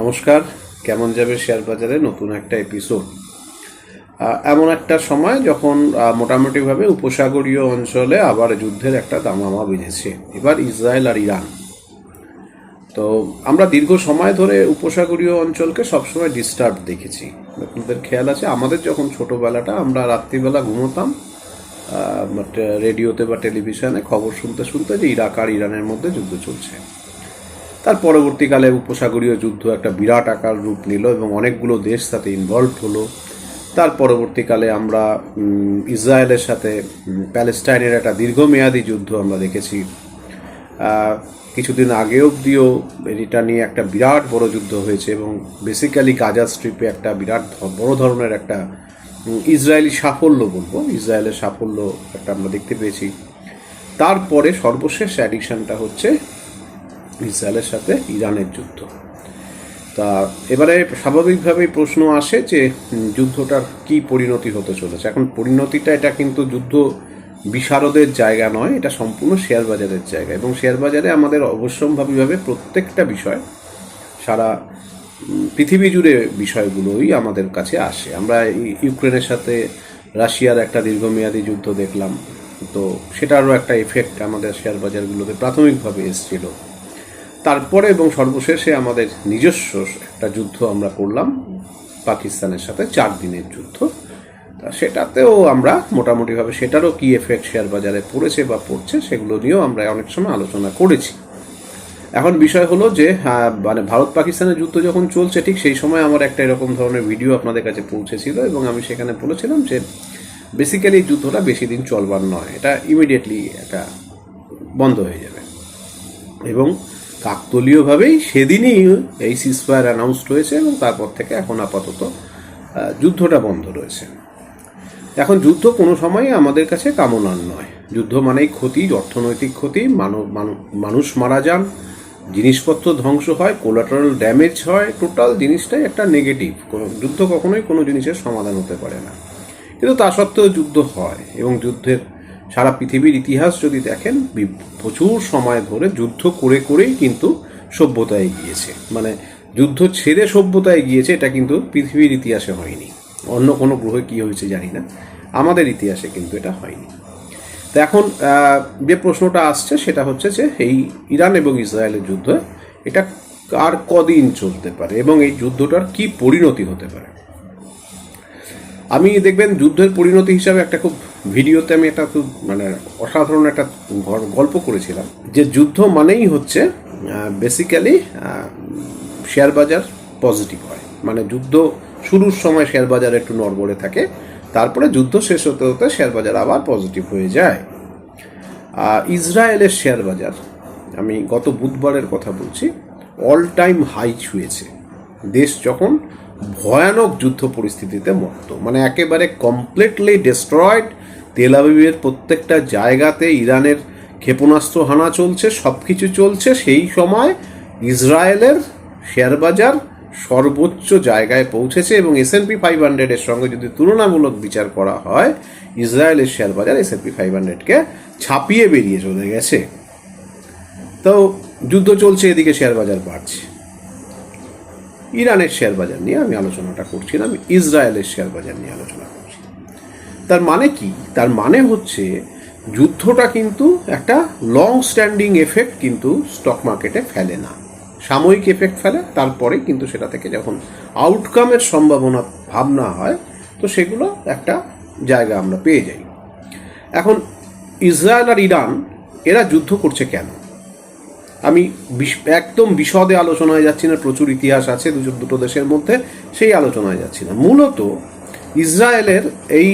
নমস্কার, কেমন যাবে শেয়ার বাজারে নতুন একটা এপিসোড এমন একটা সময় যখন মোটামুটিভাবে উপসাগরীয় অঞ্চলে আবার যুদ্ধের একটা দামামা বেজেছে এবার ইসরায়েল আর ইরান। তো আমরা দীর্ঘ সময় ধরে উপসাগরীয় অঞ্চলকে সবসময় ডিস্টার্ব দেখেছি। আপনাদের খেয়াল আছে, আমাদের যখন ছোটোবেলাটা, আমরা রাত্রিবেলা ঘুমোতাম রেডিওতে বা টেলিভিশনে খবর শুনতে শুনতে যে ইরাক আর ইরানের মধ্যে যুদ্ধ চলছে। তার পরবর্তীকালে উপসাগরীয় যুদ্ধ একটা বিরাট আকার রূপ নিল এবং অনেকগুলো দেশ তাতে ইনভলভ হলো। তার পরবর্তীকালে আমরা ইসরায়েলের সাথে প্যালেস্টাইনের একটা দীর্ঘমেয়াদী যুদ্ধ আমরা দেখেছি। কিছুদিন আগে অবধিও এটা নিয়ে একটা বিরাট বড় যুদ্ধ হয়েছে এবং বেসিক্যালি গাজা স্ট্রিপে একটা বিরাট বড় ধরনের একটা ইসরায়েলি সাফল্য বলব, ইসরায়েলের সাফল্য একটা আমরা দেখতে পেয়েছি। তারপরে সর্বশেষ অ্যাডিকশানটা হচ্ছে ইসরায়েলের সাথে ইরানের যুদ্ধ। তা এবারে স্বাভাবিকভাবেই প্রশ্ন আসে যে যুদ্ধটার কি পরিণতি হতে চলেছে? এখন পরিণতিটা এটা কিন্তু যুদ্ধ বিশারদের জায়গা নয়, এটা সম্পূর্ণ শেয়ার বাজারের জায়গা। এবং শেয়ার বাজারে আমাদের অবশ্যম্ভাবীভাবে প্রত্যেকটা বিষয়, সারা পৃথিবী জুড়ে বিষয়গুলোই আমাদের কাছে আসে। আমরা ইউক্রেনের সাথে রাশিয়ার একটা দীর্ঘমেয়াদী যুদ্ধ দেখলাম, তো সেটারও একটা এফেক্ট আমাদের শেয়ার বাজারগুলোতে প্রাথমিকভাবে এসেছিল। তারপরে এবং সর্বশেষে আমাদের নিজস্ব একটা যুদ্ধ আমরা করলাম, পাকিস্তানের সাথে চার দিনের যুদ্ধ। তা সেটাতেও আমরা মোটামুটিভাবে সেটারও কি এফেক্ট শেয়ার বাজারে পড়েছে বা পড়ছে সেগুলো নিয়েও আমরা অনেক সময় আলোচনা করেছি। এখন বিষয় হলো যে মানে ভারত পাকিস্তানের যুদ্ধ যখন চলছে, ঠিক সেই সময় আমার একটা এরকম ধরনের ভিডিও আপনাদের কাছে পৌঁছেছিল এবং আমি সেখানে বলেছিলাম যে বেসিক্যালি যুদ্ধটা বেশি দিন চলবার নয়, এটা ইমিডিয়েটলি একটা বন্ধ হয়ে যাবে। এবং কাকতলীয়ভাবেই সেদিনই এই সিসফায়ার অ্যানাউন্সড হয়েছে এবং তারপর থেকে এখন আপাতত যুদ্ধটা বন্ধ রয়েছে। এখন যুদ্ধ কোনো সময়ই আমাদের কাছে কামনার নয়। যুদ্ধ মানেই ক্ষতি, অর্থনৈতিক ক্ষতি মানুষ মারা যান, জিনিসপত্র ধ্বংস হয় কোলাটারাল ড্যামেজ হয় টোটাল জিনিসটাই একটা নেগেটিভ যুদ্ধ কখনোই কোনো জিনিসের সমাধান হতে পারে না। কিন্তু তা সত্ত্বেও যুদ্ধ হয় এবং যুদ্ধের সারা পৃথিবীর ইতিহাস যদি দেখেন প্রচুর সময় ধরে যুদ্ধ করে করেই কিন্তু সভ্যতা এগিয়েছে। মানে যুদ্ধ ছেড়ে সভ্যতা এগিয়েছে, এটা কিন্তু পৃথিবীর ইতিহাসে হয়নি। অন্য কোনো গ্রহে কি হয়েছে জানি না। আমাদের ইতিহাসে কিন্তু এটা হয়নি। তো এখন যে প্রশ্নটা আসছে সেটা হচ্ছে যে, এই ইরান এবং ইসরায়েলের যুদ্ধ, এটা আর কদিন চলতে পারে এবং এই যুদ্ধটার কি পরিণতি হতে পারে? আমি দেখবেন যুদ্ধের পরিণতি হিসাবে একটা খুব ভিডিওতে আমি একটা খুব মানে অসাধারণ একটা গল্প করেছিলাম। যে যুদ্ধ মানেই হচ্ছে বেসিক্যালি শেয়ার বাজার পজিটিভ হয়। মানে যুদ্ধ শুরুর সময় শেয়ার বাজার একটু নড়বড়ে থাকে, তারপরে যুদ্ধ শেষ হতে হতে শেয়ার বাজার আবার পজিটিভ হয়ে যায়। ইসরায়েলের শেয়ার বাজার, আমি গত বুধবারের কথা বলছি অল টাইম হাই ছুঁয়েছে। দেশ যখন ভয়ানক যুদ্ধ পরিস্থিতিতে মত্ত মানে একেবারে কমপ্লিটলি ডিস্ট্রয়েড তেল আবিবের প্রত্যেকটা জায়গাতে ইরানের ক্ষেপণাস্ত্র হানা চলছে সব কিছু চলছে। সেই সময় ইসরায়েলের শেয়ার বাজার সর্বোচ্চ জায়গায় পৌঁছেছে এবং এস এন পি ফাইভ হান্ড্রেডের সঙ্গে যদি তুলনামূলক বিচার করা হয়, ইসরায়েলের শেয়ার বাজার এস এন পি ফাইভ হান্ড্রেডকে ছাপিয়ে বেরিয়ে চলে গেছে। তো যুদ্ধ চলছে, এদিকে শেয়ার বাজার বাড়ছে। ইরানের শেয়ার বাজার নিয়ে আমি আলোচনাটা করছিলাম, ইসরায়েলের শেয়ার বাজার নিয়ে আলোচনা করছি তার মানে কি? তার মানে হচ্ছে যুদ্ধটা কিন্তু একটা লং স্ট্যান্ডিং এফেক্ট কিন্তু স্টক মার্কেটে ফেলে না। সাময়িক এফেক্ট ফেলে, তারপরে কিন্তু সেটা থেকে যখন আউটকামের সম্ভাবনা, ভাবনা হয়, তো সেগুলো একটা জায়গা আমরা পেয়ে যাই। এখন ইসরায়েল আর ইরান, এরা যুদ্ধ করছে কেন? আমি একদম বিশদে আলোচনায় যাচ্ছি না, প্রচুর ইতিহাস আছে, দুজন, দুটো দেশের মধ্যে, সেই আলোচনায় যাচ্ছি না। মূলত ইসরায়েলের এই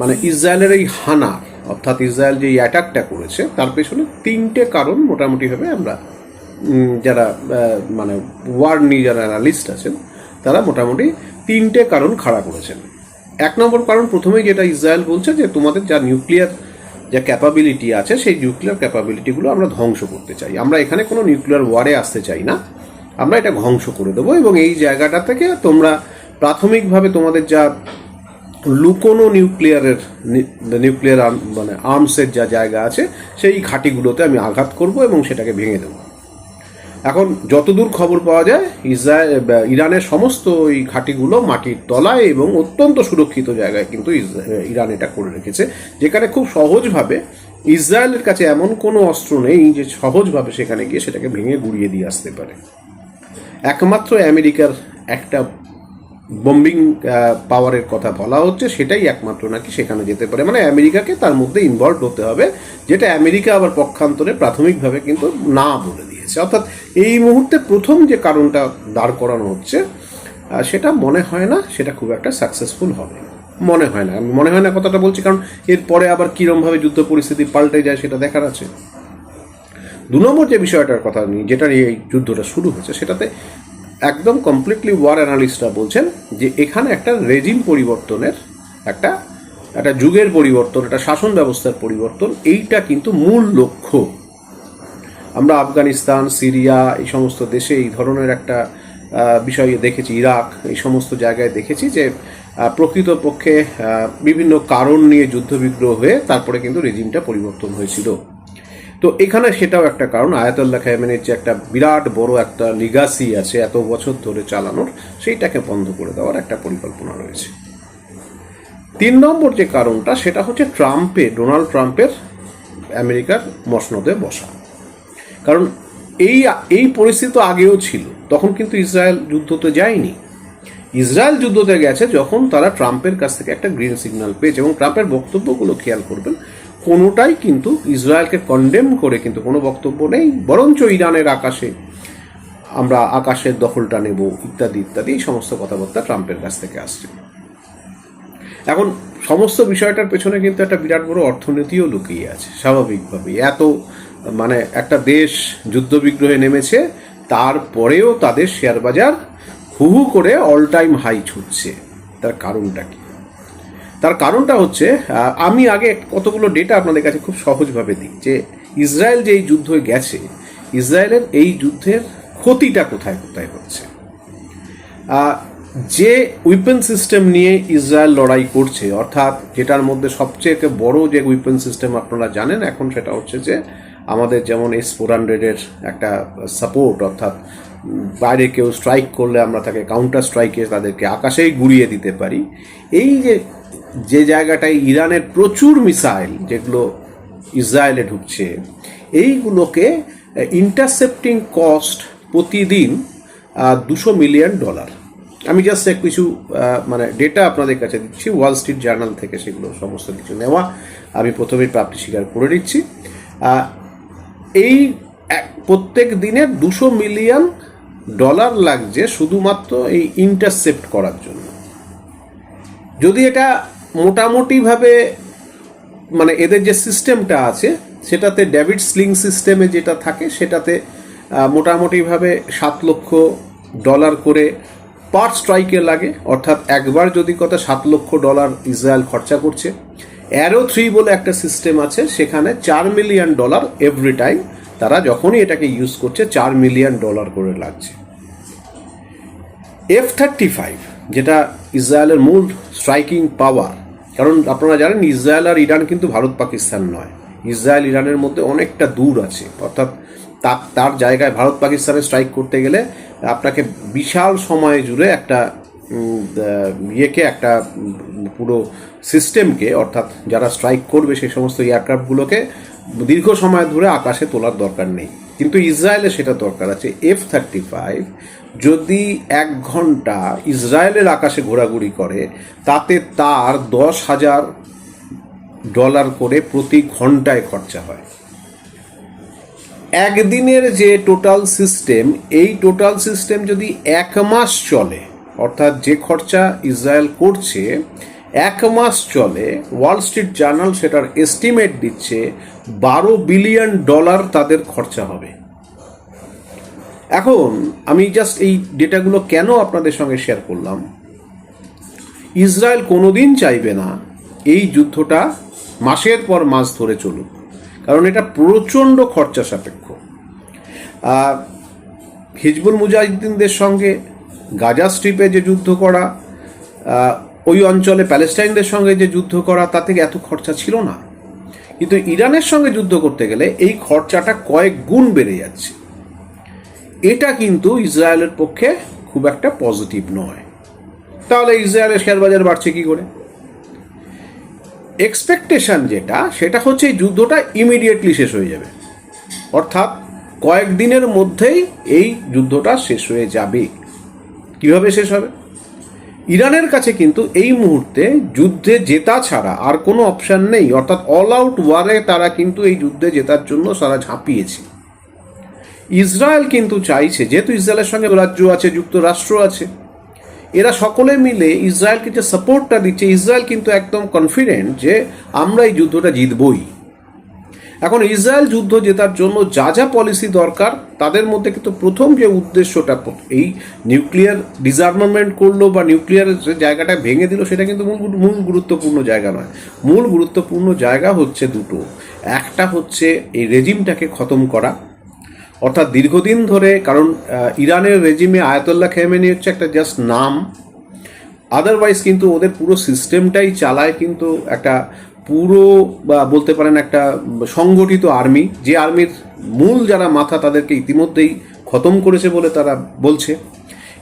মানে ইসরায়েলের এই হানা অর্থাৎ ইসরায়েল যে অ্যাটাকটা করেছে, তার পেছনে তিনটে কারণ মোটামুটিভাবে আমরা যারা মানে ওয়ার নিয়ে যারা অ্যানালিস্ট আছেন, তারা মোটামুটি তিনটে কারণ খাড়া করেছেন। এক নম্বর কারণ প্রথমেই যেটা ইসরায়েল বলছে যে তোমাদের যা নিউক্লিয়ার যা ক্যাপাবিলিটি আছে, সেই নিউক্লিয়ার ক্যাপাবিলিটিগুলো আমরা ধ্বংস করতে চাই। আমরা এখানে কোনো নিউক্লিয়ার ওয়ারে আসতে চাই না। আমরা এটা ধ্বংস করে দেবো এবং এই জায়গাটা থেকে তোমরা প্রাথমিকভাবে তোমাদের যা লুকোনো নিউক্লিয়ারের নিউক্লিয়ার মানে আর্মসের যা জায়গা আছে, সেই ঘাঁটিগুলোতে আমি আঘাত করব এবং সেটাকে ভেঙে দেবো। এখন যতদূর খবর পাওয়া যায়, ইসরায়েল ইরানের সমস্ত ওই ঘাঁটিগুলো মাটির তলায় এবং অত্যন্ত সুরক্ষিত জায়গায় কিন্তু ইরান এটা করে রেখেছে, যেখানে খুব সহজভাবে ইসরায়েলের কাছে এমন কোনো অস্ত্র নেই যে সহজভাবে সেখানে গিয়ে সেটাকে ভেঙে গুড়িয়ে দিয়ে আসতে পারে। একমাত্র আমেরিকার একটা বম্বিং পাওয়ারের কথা বলা হচ্ছে, সেটাই একমাত্র নাকি সেখানে যেতে পারে। মানে আমেরিকাকে তার মধ্যে ইনভলভ হতে হবে, যেটা আমেরিকা আবার পক্ষান্তরে প্রাথমিকভাবে কিন্তু না বলে দিয়েছে অর্থাৎ এই মুহূর্তে প্রথম যে কারণটা দাঁড় করানো হচ্ছে সেটা মনে হয় না সেটা খুব একটা সাকসেসফুল হবে। মনে হয় না। আমি মনে হয় না কথাটা বলছি, কারণ এরপরে আবার কীরমভাবে যুদ্ধ পরিস্থিতি পাল্টে যায় সেটা দেখার আছে। দু নম্বর যে বিষয়টার কথা নিয়ে, যেটা নিয়ে এই যুদ্ধটা শুরু হয়েছে, সেটাতে একদম কমপ্লিটলি ওয়ার অ্যানালিস্টরা বলছেন যে এখানে একটা রেজিম পরিবর্তনের, একটা একটা যুগের পরিবর্তন, একটা শাসন ব্যবস্থার পরিবর্তন, এইটা কিন্তু মূল লক্ষ্য। আমরা আফগানিস্তান, সিরিয়া, এই সমস্ত দেশে এই ধরনের একটা বিষয় দেখেছি। ইরাক, এই সমস্ত জায়গায় দেখেছি যে প্রকৃতপক্ষে বিভিন্ন কারণ নিয়ে যুদ্ধবিগ্রহ হয়ে তারপরে কিন্তু রেজিমটা পরিবর্তন হয়েছিল। তো এখানে সেটাও একটা কারণ। আয়াতুল্লাহ খায়মেনের যে একটা বিরাট বড় একটা লিগাসি আছে এত বছর ধরে চালানোর, সেইটাকে বন্ধ করে দেওয়ার একটা পরিকল্পনা রয়েছে। তিন নম্বর যে কারণটা, সেটা হচ্ছে ট্রাম্পে, ডোনাল্ড ট্রাম্পের আমেরিকার মসনদে বসা। কারণ এই এই পরিস্থিতি তো আগেও ছিল। তখন কিন্তু ইসরায়েল যুদ্ধতে যায়নি। ইসরায়েল যুদ্ধতে গেছে যখন তারা ট্রাম্পের কাছ থেকে একটা গ্রিন সিগন্যাল পেয়েছে এবং ট্রাম্পের বক্তব্যগুলো খেয়াল করবেন, কোনোটাই কিন্তু ইসরায়েলকে কন্ডেম করে কিন্তু কোনো বক্তব্য নেই। বরঞ্চ ইরানের আকাশে আমরা আকাশের দখলটা নেব, ইত্যাদি ইত্যাদি, এই সমস্ত কথাবার্তা ট্রাম্পের কাছ থেকে আসছে। এখন সমস্ত বিষয়টার পেছনে কিন্তু একটা বিরাট বড় অর্থনীতিও লুকিয়ে আছে, স্বাভাবিকভাবেই। এত মানে একটা দেশ যুদ্ধবিগ্রহে নেমেছে, তারপরেও তাদের শেয়ার বাজার হু হু করে অল টাইম হাই ছুটছে। তার কারণটা কি? তার কারণটা হচ্ছে আমি আগে কতগুলো ডেটা আপনাদের কাছে খুব সহজভাবে দিই, যে ইসরায়েল যে এই যুদ্ধে গেছে, ইসরায়েলের এই যুদ্ধের ক্ষতিটা কোথায় কোথায় হচ্ছে? যে উইপেন সিস্টেম নিয়ে ইসরায়েল লড়াই করছে, অর্থাৎ যেটার মধ্যে সবচেয়ে বড় যে উইপেন সিস্টেম আপনারা জানেন, এখন সেটা হচ্ছে যে আমাদের যেমন এস ফোর হান্ড্রেডের একটা সাপোর্ট অর্থাৎ বাইরে কেউ স্ট্রাইক করলে আমরা তাকে কাউন্টার স্ট্রাইকে তাদেরকে আকাশেই গুড়িয়ে দিতে পারি। এই যে যে জায়গাটায় ইরানের প্রচুর মিসাইল যেগুলো ইসরায়েলে ঢুকছে, এইগুলোকে ইন্টারসেপ্টিং কস্ট প্রতিদিন দুশো মিলিয়ন ডলার আমি জাস্ট এক কিছু মানে ডেটা আপনাদের কাছে দিচ্ছি ওয়াল স্ট্রিট জার্নাল থেকে সেগুলো সমস্ত কিছু নেওয়া, আমি প্রথমেই প্রাপ্তি স্বীকার করে নিচ্ছি। এই প্রত্যেক দিনে দুশো মিলিয়ন ডলার লাগছে শুধুমাত্র এই ইন্টারসেপ্ট করার জন্য। যদি এটা মোটামুটিভাবে মানে এদের যে সিস্টেমটা আছে, সেটাতে ডেভিড স্লিং সিস্টেমে যেটা থাকে, সেটাতে মোটামুটিভাবে সাত লক্ষ ডলার করে পার স্ট্রাইকে লাগে। অর্থাৎ একবার যদি কথা সাত লক্ষ ডলার ইসরায়েল খরচা করছে অ্যারো থ্রি বলে একটা সিস্টেম আছে, সেখানে চার মিলিয়ন ডলার এভরি টাইম তারা যখনই এটাকে ইউজ করছে, চার মিলিয়ন ডলার করে লাগছে। এফ থার্টি ফাইভ যেটা ইসরায়েলের মূল স্ট্রাইকিং পাওয়ার কারণ আপনারা জানেন ইসরায়েল আর ইরান কিন্তু ভারত পাকিস্তান নয়। ইসরায়েল ইরানের মধ্যে অনেকটা দূর আছে, অর্থাৎ তার তার জায়গায় ভারত পাকিস্তানে স্ট্রাইক করতে গেলে আপনাকে বিশাল সময় জুড়ে একটা ইয়েকে একটা পুরো সিস্টেমকে, অর্থাৎ যারা স্ট্রাইক করবে সেই সমস্ত এয়ারক্রাফটগুলোকে, দীর্ঘ সময় ধরে আকাশে তোলার দরকার নেই। কিন্তু ইসরায়েলে সেটা দরকার আছে। এফ থার্টি ফাইভ যদি এক ঘণ্টা ইসরায়েলের আকাশে ঘোরাঘুরি করে, তাতে তার দশ হাজার ডলার করে প্রতি ঘন্টায় খরচা হয়। একদিনের যে টোটাল সিস্টেম, এই টোটাল সিস্টেম যদি এক মাস চলে অর্থাৎ যে খরচা ইসরায়েল করছে, এক মাস চলে ওয়াল স্ট্রিট জার্নাল সেটার এস্টিমেট দিচ্ছে বারো বিলিয়ন ডলার তাদের খরচা হবে। এখন আমি জাস্ট এই ডেটাগুলো কেন আপনাদের সঙ্গে শেয়ার করলাম? ইসরায়েল কোনোদিন চাইবে না এই যুদ্ধটা মাসের পর মাস ধরে চলুক, কারণ এটা প্রচণ্ড খরচা সাপেক্ষ। হিজবুল মুজাহিদ্দিনদের সঙ্গে গাজা স্ট্রিপে যে যুদ্ধ করা ওই অঞ্চলে প্যালেস্টাইনদের সঙ্গে যে যুদ্ধ করা তা থেকে এত খরচা ছিল না। কিন্তু ইরানের সঙ্গে যুদ্ধ করতে গেলে এই খরচাটা কয়েক গুণ বেড়ে যাচ্ছে। এটা কিন্তু ইসরায়েলের পক্ষে খুব একটা পজিটিভ নয়। তাহলে ইসরায়েলের শেয়ার বাজার বাড়ছে কি করে? এক্সপেকটেশন যেটা, সেটা হচ্ছে এই যুদ্ধটা ইমিডিয়েটলি শেষ হয়ে যাবে। অর্থাৎ কয়েকদিনের মধ্যেই এই যুদ্ধটা শেষ হয়ে যাবে। কীভাবে শেষ হবে? ইরানের কাছে কিন্তু এই মুহূর্তে যুদ্ধে জেতা ছাড়া আর কোনো অপশান নেই। অর্থাৎ অল আউট ওয়ারে তারা কিন্তু এই যুদ্ধে জেতার জন্য তারা ঝাঁপিয়েছে। ইসরায়েল কিন্তু চাইছে, যেহেতু ইসরায়েলের সঙ্গে রাজ্য আছে, যুক্তরাষ্ট্র আছে, এরা সকলে মিলে ইসরায়েলকে যে সাপোর্টটা দিচ্ছে, ইসরায়েল কিন্তু একদম কনফিডেন্ট যে আমরা এই যুদ্ধটা জিতবই। এখন ইসরায়েল যুদ্ধ জেতার জন্য যা যা পলিসি দরকার, তাদের মধ্যে কিন্তু প্রথম যে উদ্দেশ্যটা, এই নিউক্লিয়ার ডিসআর্মামেন্ট করল বা নিউক্লিয়ার যে জায়গাটা ভেঙে দিল, সেটা কিন্তু মূল মূল গুরুত্বপূর্ণ জায়গা নয়। মূল গুরুত্বপূর্ণ জায়গা হচ্ছে দুটো। একটা হচ্ছে এই রেজিমটাকে খতম করা। অর্থাৎ দীর্ঘদিন ধরে, কারণ ইরানের রেজিমে আয়াতুল্লাহ খেমেনি হচ্ছে একটা জাস্ট নাম। আদারওয়াইজ কিন্তু ওদের পুরো সিস্টেমটাই চালায় কিন্তু একটা পুরো বা বলতে পারেন একটা সংগঠিত আর্মি, যে আর্মির মূল যারা মাথা তাদেরকে ইতিমধ্যেই খতম করেছে বলে তারা বলছে।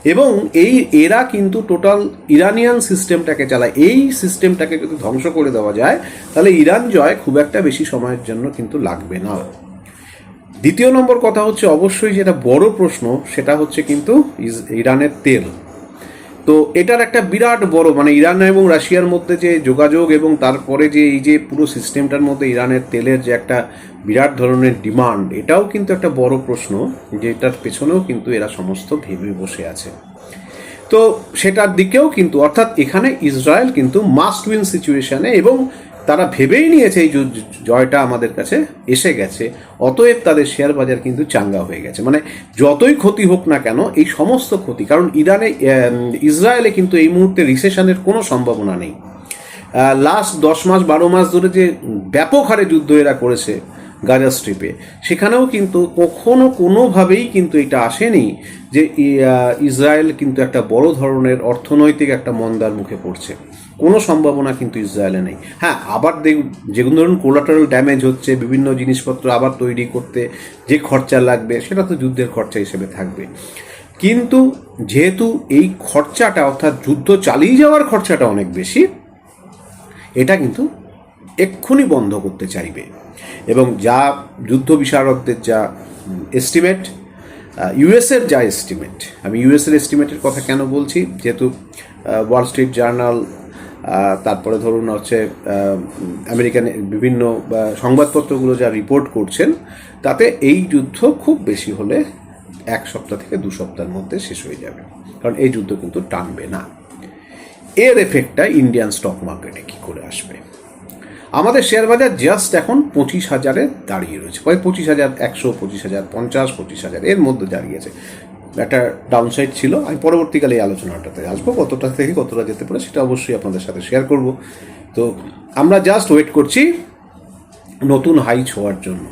এবং এই এরা কিন্তু টোটাল ইরানিয়ান সিস্টেমটাকে চালায়। এই সিস্টেমটাকে যদি ধ্বংস করে দেওয়া যায়, তাহলে ইরান জয় খুব একটা বেশি সময়ের জন্য কিন্তু লাগবে না। দ্বিতীয় নম্বর কথা হচ্ছে, অবশ্যই যেটা বড় প্রশ্ন, সেটা হচ্ছে কিন্তু ইরানের তেল। তো এটার একটা বিরাট বড় মানে ইরান এবং রাশিয়ার মধ্যে যে যোগাযোগ এবং তারপরে যে এই যে পুরো সিস্টেমটার মধ্যে ইরানের তেলের যে একটা বিরাট ধরনের ডিমান্ড, এটাও কিন্তু একটা বড় প্রশ্ন যেটার পেছনেও কিন্তু এরা সমস্ত ভেবে বসে আছে। তো সেটার দিকেও কিন্তু, অর্থাৎ এখানে ইসরায়েল কিন্তু মাস্ট উইন সিচুয়েশানে এবং তারা ভেবেই নিয়েছে এই জয়টা আমাদের কাছে এসে গেছে। অতএব তাদের শেয়ার বাজার কিন্তু চাঙ্গা হয়ে গেছে। মানে যতই ক্ষতি হোক না কেন, এই সমস্ত ক্ষতি, কারণ ইরানে ইসরায়েলে কিন্তু এই মুহূর্তে রিসেশনের কোনো সম্ভাবনা নেই। লাস্ট দশ মাস, বারো মাস ধরে যে ব্যাপক হারে যুদ্ধ এরা করেছে গাজা স্ট্রিপে সেখানেও কিন্তু কখনো কোনোভাবেই কিন্তু এটা আসেনি যে ইসরায়েল কিন্তু একটা বড় ধরনের অর্থনৈতিক একটা মন্দার মুখে পড়ছে। কোনো সম্ভাবনা কিন্তু ইসরায়েলে নেই। হ্যাঁ আবার যেগুলো ধরুন কোলাটারাল ড্যামেজ হচ্ছে, বিভিন্ন জিনিসপত্র আবার তৈরি করতে যে খরচা লাগবে, সেটা তো যুদ্ধের খরচা হিসেবে থাকবে। কিন্তু যেহেতু এই খরচাটা, অর্থাৎ যুদ্ধ চালিয়ে যাওয়ার খরচাটা অনেক বেশি, এটা কিন্তু এক্ষুনি বন্ধ করতে চাইবে। এবং যা যুদ্ধ বিশারদদের যা এস্টিমেট ইউএসের যা এস্টিমেট আমি ইউএসের এস্টিমেটের কথা কেন বলছি? যেহেতু ওয়াল স্ট্রিট জার্নাল তারপরে ধরুন হচ্ছে আমেরিকান বিভিন্ন সংবাদপত্রগুলো যা রিপোর্ট করছেন, তাতে এই যুদ্ধ খুব বেশি হলে এক সপ্তাহ থেকে দু সপ্তাহের মধ্যে শেষ হয়ে যাবে। কারণ এই যুদ্ধ কিন্তু টানবে না। এর এফেক্টটা ইন্ডিয়ান স্টক মার্কেটে কি করে আসবে? আমাদের শেয়ার বাজার জাস্ট এখন পঁচিশ হাজারে দাঁড়িয়ে রয়েছে। প্রায় পঁচিশ হাজার একশো, পঁচিশ হাজার পঞ্চাশ, পঁচিশ হাজার এর মধ্যে দাঁড়িয়েছে একটা ডাউনসাইড ছিল। আমি পরবর্তীকালে এই আলোচনাটাতে আসব, কতটা থেকে কতটা যেতে পারে সেটা অবশ্যই আপনাদের সাথে শেয়ার করব। তো আমরা জাস্ট ওয়েট করছি নতুন হাই ছোঁয়ার জন্য।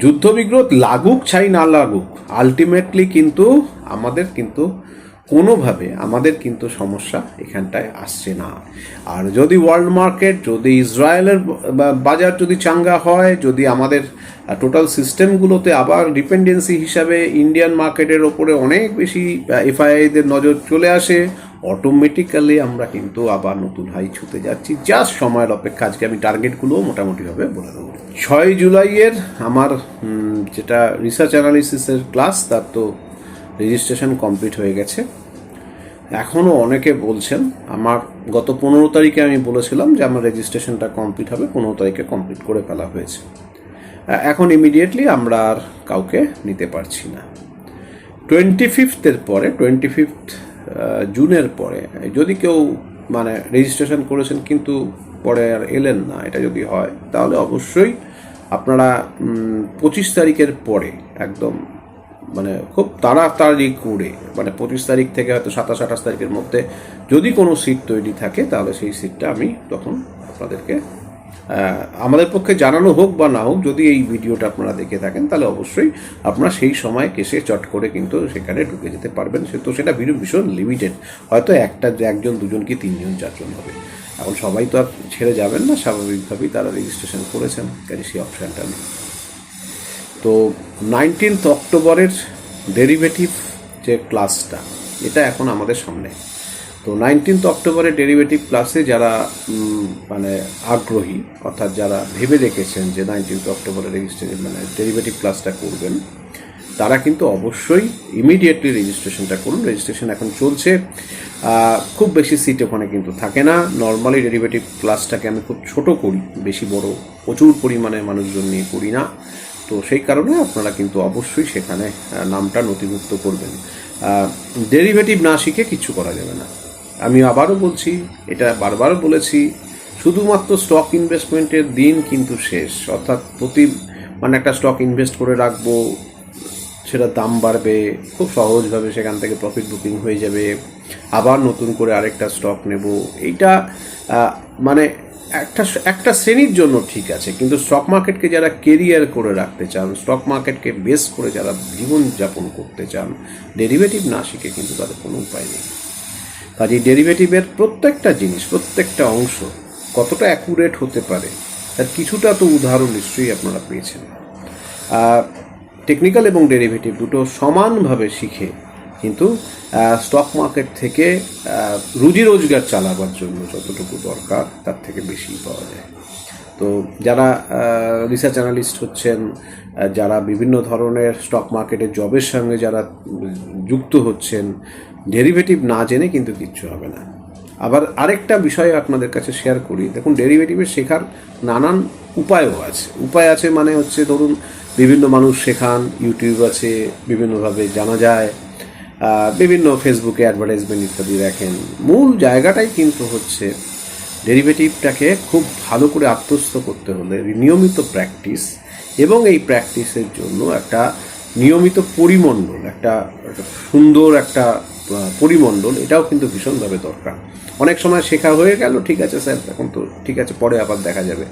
যুদ্ধবিগ্রহ লাগুক চাই না লাগুক আলটিমেটলি কিন্তু আমাদের কিন্তু কোনোভাবে আমাদের কিন্তু সমস্যা এখানটায় আসছে না। আর যদি ওয়ার্ল্ড মার্কেট যদি ইসরায়েলের বাজার যদি চাঙ্গা হয়, যদি আমাদের টোটাল সিস্টেমগুলোতে আবার ডিপেন্ডেন্সি হিসাবে ইন্ডিয়ান মার্কেটের ওপরে অনেক বেশি এফআইআইদের নজর চলে আসে অটোমেটিক্যালি আমরা কিন্তু আবার নতুন হাই ছুতে যাচ্ছি। জাস্ট সময়ের অপেক্ষা, আজকে আমি টার্গেটগুলো মোটামুটিভাবে বলে দেবো। ছয় জুলাইয়ের আমার যেটা রিসার্চ অ্যানালিসিসের ক্লাস তার তো রেজিস্ট্রেশন কমপ্লিট হয়ে গেছে। এখনও অনেকে বলছেন, আমার গত পনেরো তারিখে আমি বলেছিলাম যে আমার রেজিস্ট্রেশনটা কমপ্লিট হবে, পনেরো তারিখে কমপ্লিট করে ফেলা হয়েছে। এখন ইমিডিয়েটলি আমরা আর কাউকে নিতে পারছি না। টোয়েন্টি ফিফথের পরে টোয়েন্টি ফিফথ জুনের পরে, যদি কেউ মানে রেজিস্ট্রেশন করেছেন কিন্তু পরে আর এলেন না, এটা যদি হয়, তাহলে অবশ্যই আপনারা পঁচিশ তারিখের পরে, একদম মানে খুব তাড়াতাড়ি করে মানে পঁচিশ তারিখ থেকে হয়তো সাতাশ, আঠাশ তারিখের মধ্যে যদি কোনো সিট তৈরি থাকে, তাহলে সেই সিটটা আমি তখন আপনাদেরকে আমাদের পক্ষে জানানো হোক বা না হোক, যদি এই ভিডিওটা আপনারা দেখে থাকেন, তাহলে অবশ্যই আপনারা সেই সময় কেসে চট করে কিন্তু সেখানে ঢুকে যেতে পারবেন। সে তো সেটা ভিডিও ভীষণ লিমিটেড হয়তো একটা একজন, দুজন কি তিনজন, চারজন হবে। এখন সবাই তো আর ছেড়ে যাবেন না, স্বাভাবিকভাবেই তারা রেজিস্ট্রেশন করেছেন, কাজে সেই অপশানটা নেই। তো নাইনটিন্থ অক্টোবরের ডেরিভেটিভ যে ক্লাসটা এটা এখন আমাদের সামনে। তো নাইনটিন্থ অক্টোবরে ডেরিভেটিভ ক্লাসে যারা মানে আগ্রহী, অর্থাৎ যারা ভেবে রেখেছেন যে নাইনটিন্থ অক্টোবরে রেজিস্ট্রেশন মানে ডেরিভেটিভ ক্লাসটা করবেন, তারা কিন্তু অবশ্যই ইমিডিয়েটলি রেজিস্ট্রেশনটা করুন। রেজিস্ট্রেশন এখন চলছে। খুব বেশি সিট ওখানে কিন্তু থাকে না। নর্মালি ডেরিভেটিভ ক্লাসটাকে আমি খুব ছোট করি, বেশি বড় প্রচুর পরিমাণে মানুষজন নিয়ে করি না। তো সেই কারণে আপনারা কিন্তু অবশ্যই সেখানে নামটা নথিভুক্ত করবেন। ডেরিভেটিভ না শিখে কিচ্ছু করা যাবে না। আমি আবারও বলছি, এটা বারবার বলেছি, শুধুমাত্র স্টক ইনভেস্টমেন্টের দিন কিন্তু শেষ। অর্থাৎ প্রতি মানে একটা স্টক ইনভেস্ট করে রাখব, সেটার দাম বাড়বে, খুব সহজভাবে সেখান থেকে প্রফিট বুকিং হয়ে যাবে, আবার নতুন করে আরেকটা স্টক নেব। এইটা মানে একটা একটা শ্রেণির জন্য ঠিক আছে, কিন্তু স্টক মার্কেটকে যারা কেরিয়ার করে রাখতে চান স্টক মার্কেটকে বেস করে যারা জীবনযাপন করতে চান ডেরিভেটিভ না শিখে কিন্তু তাদের কোনো উপায় নেই। কাজে ডেরিভেটিভের প্রত্যেকটা জিনিস, প্রত্যেকটা অংশ কতটা অ্যাকুরেট হতে পারে, তার কিছুটা তো উদাহরণ নিশ্চয়ই আপনারা পেয়েছেন। টেকনিক্যাল এবং ডেরিভেটিভ দুটো সমানভাবে শিখে কিন্তু স্টক মার্কেট থেকে রুজি রোজগার চালাবার জন্য যতটুকু দরকার, তার থেকে বেশি পাওয়া যায়। তো যারা রিসার্চ অ্যানালিস্ট হচ্ছেন যারা বিভিন্ন ধরনের স্টক মার্কেটের জবের সঙ্গে যারা যুক্ত হচ্ছেন ডেরিভেটিভ না জেনে কিন্তু কিচ্ছু হবে না। আবার আরেকটা বিষয় আপনাদের কাছে শেয়ার করি। দেখুন ডেরিভেটিভের শেখার নানান উপায়ও আছে। উপায় আছে মানে হচ্ছে, ধরুন, বিভিন্ন মানুষ শেখান ইউটিউব আছে, বিভিন্নভাবে জানা যায়। বিভিন্ন ফেসবুকে অ্যাডভার্টাইজমেন্ট ইত্যাদি দেখেন। মূল জায়গাটাই কিন্তু হচ্ছে ডেরিভেটিভটাকে খুব ভালো করে আত্মস্থ করতে হলে নিয়মিত প্র্যাকটিস এবং এই প্র্যাকটিসের জন্য একটা নিয়মিত পরিমণ্ডল, একটা সুন্দর একটা পরিমণ্ডল, এটাও কিন্তু ভীষণভাবে দরকার। অনেক সময় শেখা হয়ে গেল, ঠিক আছে স্যার, এখন তো ঠিক আছে, পরে আবার দেখা যাবে।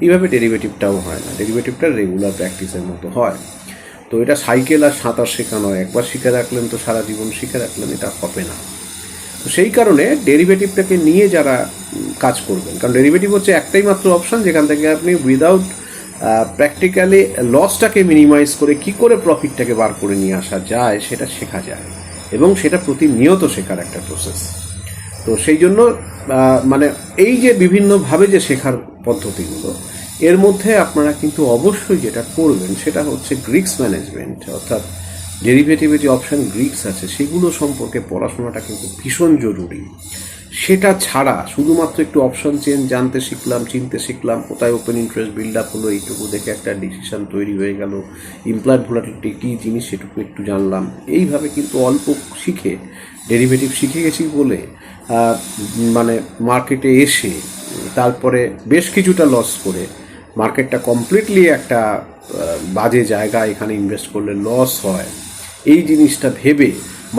এইভাবে ডেরিভেটিভটাও হয় না। ডেরিভেটিভটা রেগুলার প্র্যাকটিসের মতো হয়। তো এটা সাইকেল আর সাঁতার শেখানো হয় একবার শিখে রাখলেন তো সারা জীবন শিখে রাখলেন, এটা হবে না। তো সেই কারণে ডেরিভেটিভটাকে নিয়ে যারা কাজ করবেন, কারণ ডেরিভেটিভ হচ্ছে একটাই মাত্র অপশন, যেখান থেকে আপনি উইদাউট প্র্যাকটিক্যালি লসটাকে মিনিমাইজ করে কি করে প্রফিটটাকে বার করে নিয়ে আসা যায়, সেটা শেখা যায়। এবং সেটা প্রতিনিয়ত শেখার একটা প্রসেস তো সেই জন্য মানে এই যে বিভিন্নভাবে যে শেখার পদ্ধতিগুলো এর মধ্যে আপনারা কিন্তু অবশ্যই যেটা করবেন সেটা হচ্ছে গ্রিক্স ম্যানেজমেন্ট, অর্থাৎ ডেরিভেটিভের যে অপশন গ্রিক্স আছে, সেগুলো সম্পর্কে পড়াশোনাটা কিন্তু ভীষণ জরুরি। সেটা ছাড়া শুধুমাত্র একটু অপশান চেঞ্জ, জানতে শিখলাম, চিনতে শিখলাম, কোথায় ওপেন ইন্টারেস্ট বিল্ড আপ হলো, এইটুকু দেখে একটা ডিসিশন তৈরি হয়ে গেল ইমপ্লয়েড ভোলাটিলিটি কী জিনিস সেটুকু একটু জানলাম। এইভাবে কিন্তু অল্প শিখে ডেরিভেটিভ শিখে গেছি বলে মানে মার্কেটে এসে, তারপরে বেশ কিছুটা লস করে মার্কেটটা কমপ্লিটলি একটা বাজে জায়গা, এখানে ইনভেস্ট করলে লস হয়। এই জিনিসটা ভেবে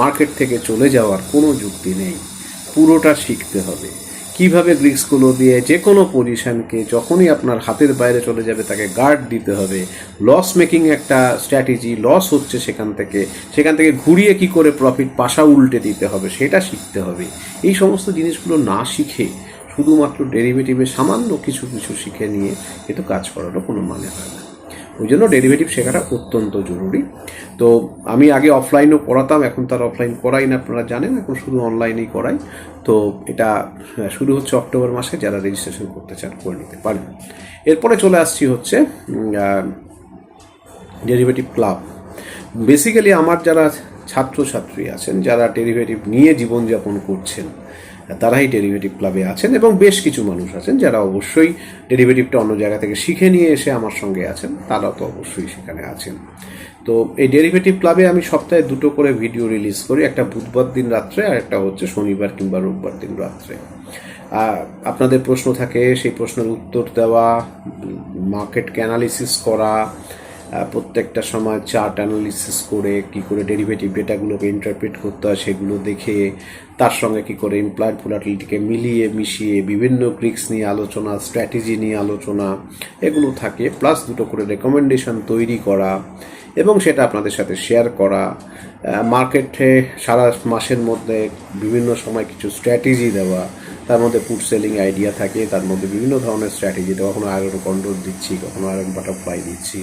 মার্কেট থেকে চলে যাওয়ার কোনো যুক্তি নেই। পুরোটা শিখতে হবে। কীভাবে গ্রিক্সগুলো দিয়ে যে কোনো পজিশনকে যখনই আপনার হাতের বাইরে চলে যাবে, তাকে গার্ড দিতে হবে। লস মেকিং একটা স্ট্র্যাটেজি লস হচ্ছে সেখান থেকে। সেখান থেকে ঘুরিয়ে কি করে প্রফিট পাশা উল্টে দিতে হবে, সেটা শিখতে হবে। এই সমস্ত জিনিসগুলো না শিখে শুধুমাত্র ডেরিভেটিভে সামান্য কিছু কিছু শিখে নিয়ে কিন্তু কাজ করারও কোনো মানে হয় না। ওই জন্য ডেরিভেটিভ শেখাটা অত্যন্ত জরুরি। তো আমি আগে অফলাইনও করাতাম এখন তার অফলাইন করাই না, আপনারা জানেন, এখন শুধু অনলাইনেই করাই। তো এটা শুরু হচ্ছে অক্টোবর মাসে, যারা রেজিস্ট্রেশন করতে চান, করে নিতে পারেন। এরপরে চলে আসছি হচ্ছে ডেরিভেটিভ ক্লাব বেসিক্যালি আমার যারা ছাত্রছাত্রী আছেন, যারা ডেরিভেটিভ নিয়ে জীবনযাপন করছেন তারাই ডেরিভেটিভ ক্লাবে আছেন এবং বেশ কিছু মানুষ আছেন যারা অবশ্যই ডেরিভেটিভটা অন্য জায়গা থেকে শিখে নিয়ে এসে আমার সঙ্গে আছেন তারা তো অবশ্যই সেখানে আছেন। তো এই ডেরিভেটিভ ক্লাবে আমি সপ্তাহে দুটো করে ভিডিও রিলিজ করি, একটা বুধবার দিন রাত্রে আর একটা হচ্ছে শনিবার কিংবা রোববার দিন রাত্রে। আপনাদের প্রশ্ন থাকে, সেই প্রশ্নের উত্তর দেওয়া মার্কেটকে অ্যানালিসিস করা প্রত্যেকটা সময় চার্ট অ্যানালিসিস করে কি করে ডেরিভেটিভ ডেটাগুলোকে ইন্টারপ্রেট করতে হয় সেগুলো দেখে, তার সঙ্গে কি করে ইমপ্লয়েড ভোলাটিলিটিকে মিলিয়ে, মিশিয়ে, বিভিন্ন গ্রিক্স নিয়ে আলোচনা স্ট্র্যাটেজি নিয়ে আলোচনা, এগুলো থাকে প্লাস দুটো করে রেকমেন্ডেশন তৈরি করা এবং সেটা আপনাদের সাথে শেয়ার করা। মার্কেটে সারা মাসের মধ্যে বিভিন্ন সময় কিছু স্ট্র্যাটেজি দেওয়া, তার মধ্যে ফুড সেলিং আইডিয়া থাকে, তার মধ্যে বিভিন্ন ধরনের স্ট্র্যাটেজি দেওয়া, কখনো আয়রন কন্ট্রোল দিচ্ছি, কখনো আয়রন বাটারফ্লাই দিচ্ছি।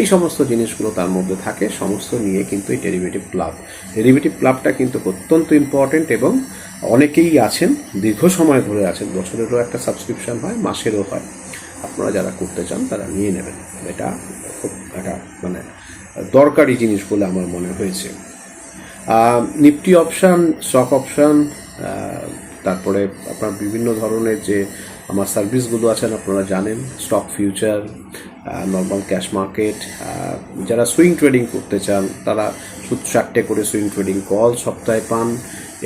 এই সমস্ত জিনিসগুলো তার মধ্যে থাকে, সমস্ত নিয়ে কিন্তু এই ডেরিভেটিভ ক্লাব ডেরিভেটিভ ক্লাবটা কিন্তু অত্যন্ত ইম্পর্টেন্ট এবং অনেকেই আছেন, দীর্ঘ সময় ধরে আছেন, বছরেরও একটা সাবস্ক্রিপশন হয়, মাসেরও হয়। আপনারা যারা করতে চান, তারা নিয়ে নেবেন। এটা খুব একটা মানে দরকারি জিনিস বলে আমার মনে হয়েছে। নিফটি অপশান স্টক অপশান তারপরে আপনার বিভিন্ন ধরনের যে আমার সার্ভিসগুলো আছেন, আপনারা জানেন, stock future normal cash market যারা সুইং ট্রেডিং করতে চান, তারা শুধু চারটে করে সুইং ট্রেডিং কল সপ্তাহে পান।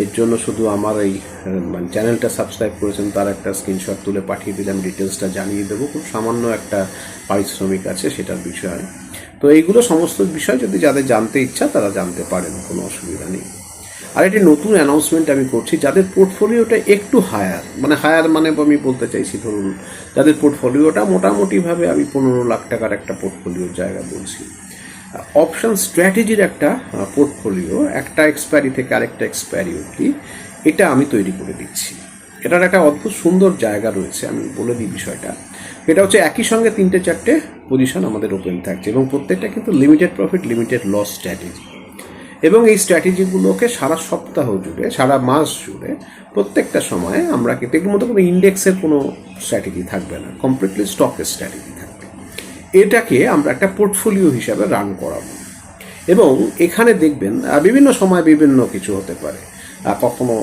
এর জন্য শুধু আমার এই মানে চ্যানেলটা সাবস্ক্রাইব করেছেন, তার একটা স্ক্রিনশট তুলে পাঠিয়ে দিলাম ডিটেলসটা জানিয়ে দেবো। খুব সামান্য একটা পারিশ্রমিক আছে সেটার বিষয়ে। তো এইগুলো সমস্ত বিষয় যদি যাদের জানতে ইচ্ছা, তারা জানতে পারেন, কোনো অসুবিধা নেই। আর একটি নতুন অ্যানাউন্সমেন্ট আমি করছি, যাদের পোর্টফোলিওটা একটু হায়ার মানে হায়ার মানে আমি বলতে চাইছি ধরুন, যাদের পোর্টফোলিওটা মোটামুটিভাবে আমি পনেরো লাখ টাকার একটা পোর্টফোলিওর জায়গা বলছি। অপশান স্ট্র্যাটেজির একটা পোর্টফোলিও একটা এক্সপায়ারি থেকে আরেকটা এক্সপায়ারি অবধি, এটা আমি তৈরি করে দিচ্ছি। এটার একটা অদ্ভুত সুন্দর জায়গা রয়েছে, আমি বলে দিই বিষয়টা। এটা হচ্ছে একই সঙ্গে তিনটে চারটে পজিশন আমাদের ওপেন থাকছে এবং প্রত্যেকটা কিন্তু limited profit limited loss strategy এবং এই স্ট্র্যাটেজিগুলোকে সারা সপ্তাহ জুড়ে, সারা মাস জুড়ে প্রত্যেকটা সময়ে আমরা এগুলোর মধ্যে কোনো ইন্ডেক্সের কোনো স্ট্র্যাটেজি থাকবে না কমপ্লিটলি স্টকের স্ট্র্যাটেজি থাকবে। এটাকে আমরা একটা পোর্টফোলিও হিসাবে রান করাবো। এবং এখানে দেখবেন বিভিন্ন সময় বিভিন্ন কিছু হতে পারে। কখনো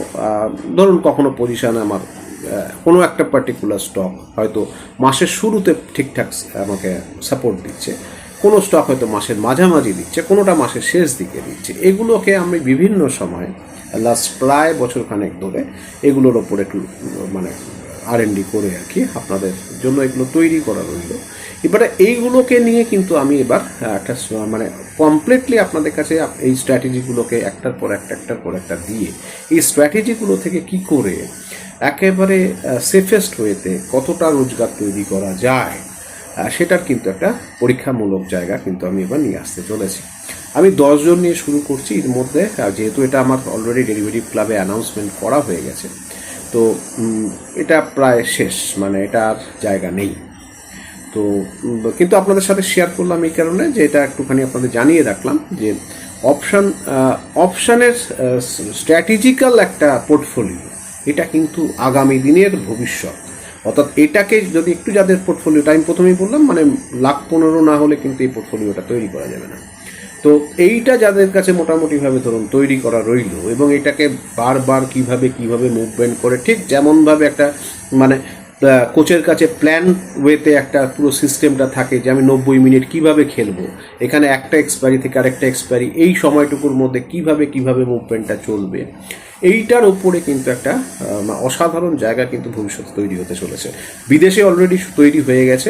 ধরুন কখনো পজিশন আমার কোনো একটা পার্টিকুলার স্টক হয়তো মাসের শুরুতে ঠিকঠাক আমাকে সাপোর্ট দিচ্ছে। কোনো স্টক হয়তো মাসের মাঝামাঝি দিচ্ছে, কোনোটা মাসের শেষ দিকে দিচ্ছে। এগুলোকে আমি বিভিন্ন সময় লাস্ট প্রায় বছরখানেক ধরে এগুলোর ওপরে একটু মানে আর এন ডি করে আর কি, আপনাদের জন্য এগুলো তৈরি করা রইল। এবারে এইগুলোকে নিয়ে কিন্তু আমি এবার একটা মানে কমপ্লিটলি আপনাদের কাছে এই স্ট্র্যাটেজিগুলোকে একটার পর একটা, একটার পর একটা দিয়ে, এই স্ট্র্যাটেজিগুলো থেকে কি করে একেবারে সেফেস্ট ওয়েতে কতটা রোজগার তৈরি করা যায় সেটার কিন্তু একটা পরীক্ষামূলক জায়গা কিন্তু আমি এবার নিয়ে আসতে চলেছি। আমি দশজন নিয়ে শুরু করছি, এর মধ্যে যেহেতু এটা আমার অলরেডি ডেলিভারি ক্লাবে অ্যানাউন্সমেন্ট করা হয়ে গেছে, তো এটা প্রায় শেষ মানে এটা জায়গা নেই। তো কিন্তু আপনাদের সাথে শেয়ার করলাম এই কারণে যে এটা একটুখানি আপনাদের জানিয়ে রাখলাম যে অপশান অপশানের স্ট্র্যাটেজিক্যাল একটা পোর্টফোলিও এটা কিন্তু আগামী দিনের ভবিষ্যৎ। অর্থাৎ এটাকে যদি একটু যাদের পোর্টফোলিওটা আমি প্রথমেই বললাম মানে লাখ পনেরো না হলে কিন্তু এই পোর্টফোলিওটা তৈরি করা যাবে না। তো এইটা যাদের কাছে মোটামুটিভাবে ধরুন তৈরি করা রইল এবং এটাকে বারবার কীভাবে কীভাবে মুভমেন্ট করে, ঠিক যেমনভাবে একটা মানে কোচের কাছে প্ল্যান ওয়েতে একটা পুরো সিস্টেমটা থাকে যে আমি নব্বই মিনিট কীভাবে খেলব, এখানে একটা এক্সপায়ারি থেকে আরেকটা এক্সপায়ারি এই সময়টুকুর মধ্যে কীভাবে কীভাবে মুভমেন্টটা চলবে এইটার ওপরে কিন্তু একটা অসাধারণ জায়গা কিন্তু ভবিষ্যতে তৈরি হতে চলেছে। বিদেশে অলরেডি তৈরি হয়ে গেছে।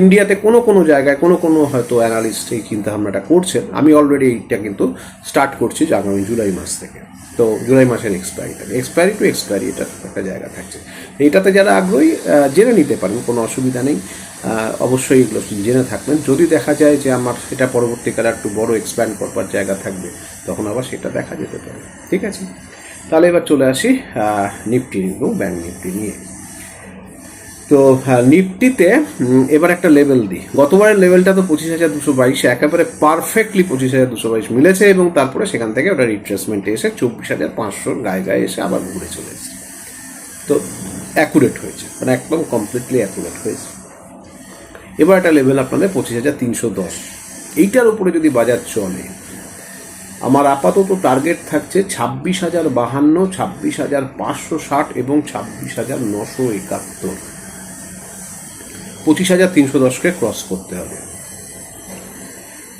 ইন্ডিয়াতে কোনো কোনো জায়গায় কোনো কোনো হয়তো অ্যানালিস্ট এই চিন্তা ভাবনাটা করছেন। আমি অলরেডি এইটা কিন্তু স্টার্ট করছি আগামী জুলাই মাস থেকে। তো জুলাই মাসের এক্সপায়ারি থাকে এক্সপায়ারি টু এক্সপায়ারি এটা একটা জায়গা থাকছে। এইটাতে যারা আগ্রহী জেনে নিতে পারেন, কোনো অসুবিধা নেই। অবশ্যই এগুলো জেনে থাকবেন। যদি দেখা যায় যে আমার সেটা পরবর্তীকালে একটু বড় এক্সপ্যান্ড করবার জায়গা থাকবে, তখন আবার সেটা দেখা যেতে পারে। ঠিক আছে? তাহলে এবার চলে আসি নিফটি এবং ব্যাংক নিফটি নিয়ে। তো নিফটিতে এবার একটা লেভেল দিই। গতবারের লেভেলটা তো পঁচিশ হাজার দুশো বাইশে, একেবারে পারফেক্টলি পঁচিশ হাজার দুশো বাইশ মিলেছে এবং তারপরে সেখান থেকে ওটা রিট্রেসমেন্টে এসে চব্বিশ হাজার পাঁচশোর গায়ে গায়ে এসে আবার ঘুরে চলে এসেছে। তো অ্যাকুরেট হয়েছে মানে একদম কমপ্লিটলি অ্যাকুরেট হয়েছে। এবার একটা লেভেল আপনাদের পঁচিশ হাজার তিনশো দশ। এইটার উপরে যদি বাজার চলে আমার আপাতত টার্গেট থাকছে ছাব্বিশ হাজার বাহান্ন, ছাব্বিশ হাজার পাঁচশো ষাট এবং ছাব্বিশ হাজার নশো একাত্তর। পঁচিশ হাজার তিনশো দশকে ক্রস করতে হবে।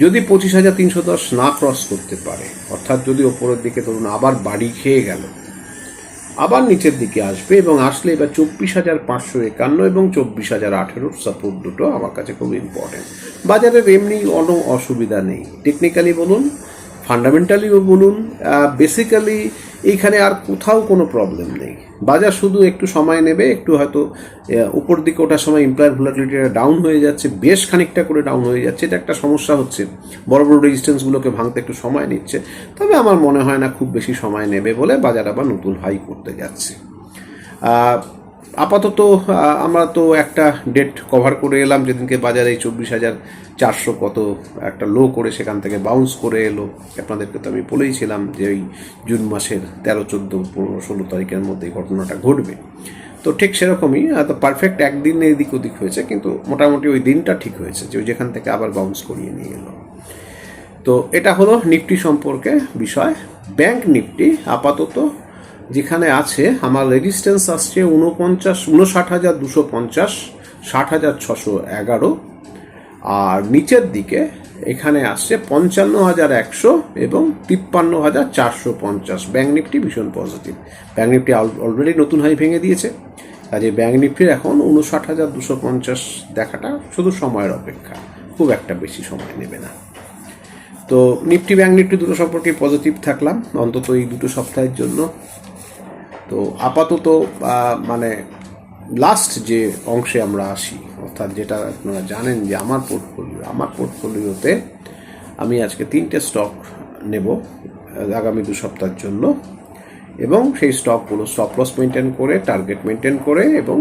যদি পঁচিশ হাজার তিনশো দশ না ক্রস করতে পারে, অর্থাৎ যদি ওপরের দিকে ধরুন আবার বাড়ি খেয়ে গেল, আবার নিচের দিকে আসবে এবং আসলে এবার চব্বিশ হাজার পাঁচশো একান্ন এবং চব্বিশ হাজার আঠেরোর সাপোর্ট দুটো আমার কাছে খুব ইম্পর্টেন্ট বাজারের এমনি কোনো অসুবিধা নেই। টেকনিক্যালি বলুন ফান্ডামেন্টালিও বলুন বেসিক্যালি এইখানে আর কোথাও কোনো প্রবলেম নেই। বাজার শুধু একটু সময় নেবে, একটু হয়তো উপর দিকে ওঠার সময় এমপ্লয়ার ভোলাটিলিটিটা ডাউন হয়ে যাচ্ছে, বেশ খানিকটা করে ডাউন হয়ে যাচ্ছে। এটা একটা সমস্যা হচ্ছে। বড় বড় রেজিস্ট্যান্সগুলোকে ভাঙতে একটু সময় নিচ্ছে। তবে আমার মনে হয় না খুব বেশি সময় নেবে বলে বাজার আবার নতুন হাই করতে যাচ্ছে। আপাতত আমরা তো একটা ডেট কভার করে এলাম, যেদিনকে বাজারে এই চব্বিশ হাজার চারশো কত একটা লো করে সেখান থেকে বাউন্স করে এলো। আপনাদেরকে তো আমি বলেইছিলাম যে ওই জুন মাসের তেরো, চোদ্দ, পনেরো, ষোলো তারিখের মধ্যে ঘটনাটা ঘটবে। তো ঠিক সেরকমই তো পারফেক্ট একদিন এদিক ওদিক হয়েছে, কিন্তু মোটামুটি ওই দিনটা ঠিক হয়েছে, যে ওই যেখান থেকে আবার বাউন্স করিয়ে নিয়ে এলো। তো এটা হলো নিফটি সম্পর্কে বিষয়। ব্যাংক নিফটি আপাতত যেখানে আছে, আমার রেজিস্ট্যান্স আসছে উনপঞ্চাশ উনষাট হাজার দুশো পঞ্চাশ, ষাট হাজার ছশো এগারো। আর নিচের দিকে এখানে আসছে পঞ্চান্ন হাজার একশো এবং তিপ্পান্ন হাজার চারশো পঞ্চাশ। ব্যাংক নিফটি ভীষণ পজিটিভ ব্যাঙ্ক নিফটি অলরেডি নতুন হাই ভেঙে দিয়েছে। কাজে ব্যাংক নিফটির এখন উনষাট হাজার দুশো পঞ্চাশ দেখাটা শুধু সময়ের অপেক্ষা, খুব একটা বেশি সময় নেবে না। তো নিফটি ব্যাংক নিফটি দুটো সম্পর্কে পজিটিভ থাকলাম। অন্তত এই দুটো সপ্তাহের জন্য তো আপাতত মানে লাস্ট যে অংশে আমরা আসি, অর্থাৎ যেটা আপনারা জানেন যে আমার পোর্টফোলিও আমার পোর্টফোলিওতে আমি আজকে তিনটে স্টক নেব, আগামী দু সপ্তাহের জন্য। এবং সেই স্টকগুলো স্টপ লস মেনটেন করে টার্গেট মেনটেন করে এবং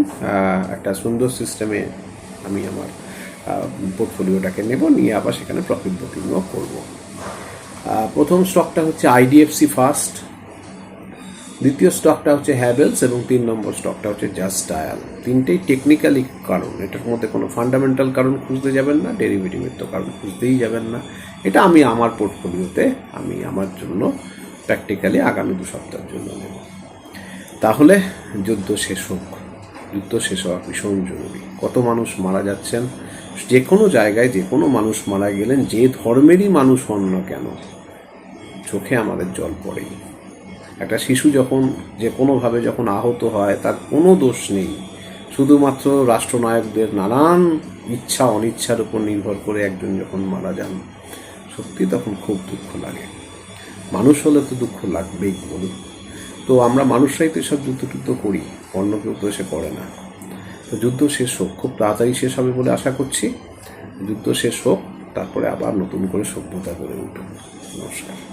একটা সুন্দর সিস্টেমে আমি আমার পোর্টফোলিওটাকে নেব, নিয়ে আবার সেখানে প্রফিট বুকিংও করব। প্রথম স্টকটা হচ্ছে আইডিএফসি ফার্স্ট দ্বিতীয় স্টকটা হচ্ছে হ্যাভেলস এবং তিন নম্বর স্টকটা হচ্ছে জাস্ট ডায়াল তিনটেই টেকনিক্যালি কারণ, এটার মধ্যে কোনো ফান্ডামেন্টাল কারণ খুঁজতে যাবেন না ডেরিভেটিভের তো কারণ খুঁজতেই যাবেন না। এটা আমি আমার পোর্টফোলিওতে আমি আমার জন্য প্র্যাকটিক্যালি আগামী দু সপ্তাহের জন্য নেব। তাহলে যুদ্ধ শেষ হোক, যুদ্ধ শেষ হওয়া ভীষণ জরুরি। কত মানুষ মারা যাচ্ছেন, যে কোনো জায়গায় যে কোনো মানুষ মারা গেলেন, যে ধর্মেরই মানুষ হন না কেন, চোখে আমাদের জল পড়েই একটা শিশু যখন যে কোনোভাবে যখন আহত হয়, তার কোনো দোষ নেই। শুধুমাত্র রাষ্ট্রনায়কদের নানান ইচ্ছা, অনিচ্ছার উপর নির্ভর করে একজন যখন মারা যান সত্যি তখন খুব দুঃখ লাগে। মানুষ হলে তো দুঃখ লাগবেই বলুন। তো আমরা মানুষরাই তো এসব যুদ্ধ টুদ্ধ করি, অন্য কেউ তো এসে করে না। তো যুদ্ধ শেষ হোক, খুব তাড়াতাড়ি শেষ হবে বলে আশা করছি। যুদ্ধ শেষ হোক, তারপরে আবার নতুন করে সভ্যতা গড়ে উঠুক। নমস্কার।